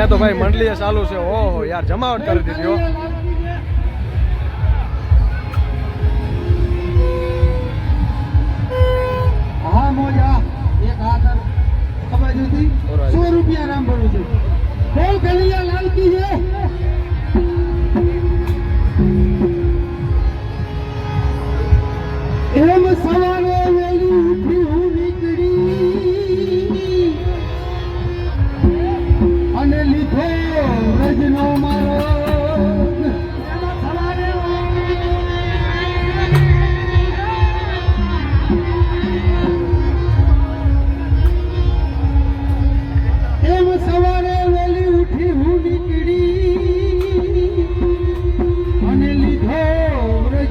है तो भाई मंडली सालों से ओ हो यार जमावट कर दी थी 100 रुपया नाम भरो बोल कलिया लाल की है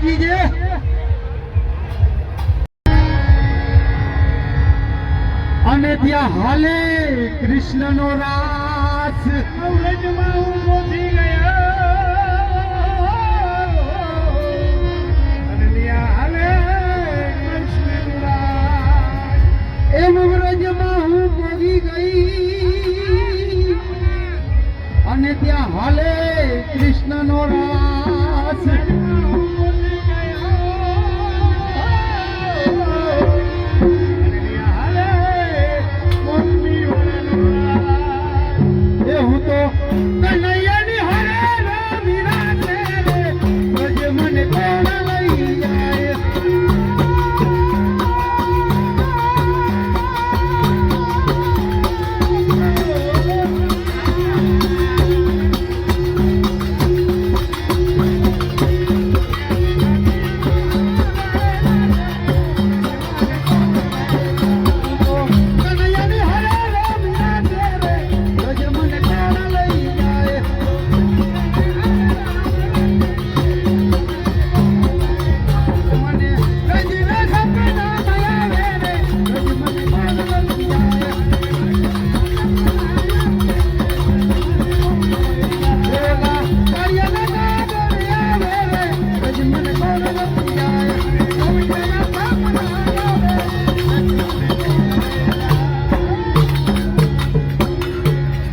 કી જય અને ત્યાં હાલે કૃષ્ણનો રાસ અવરજમાં હું પહોંચી ગઈ અને ત્યાં હાલે કૃષ્ણનો રાસ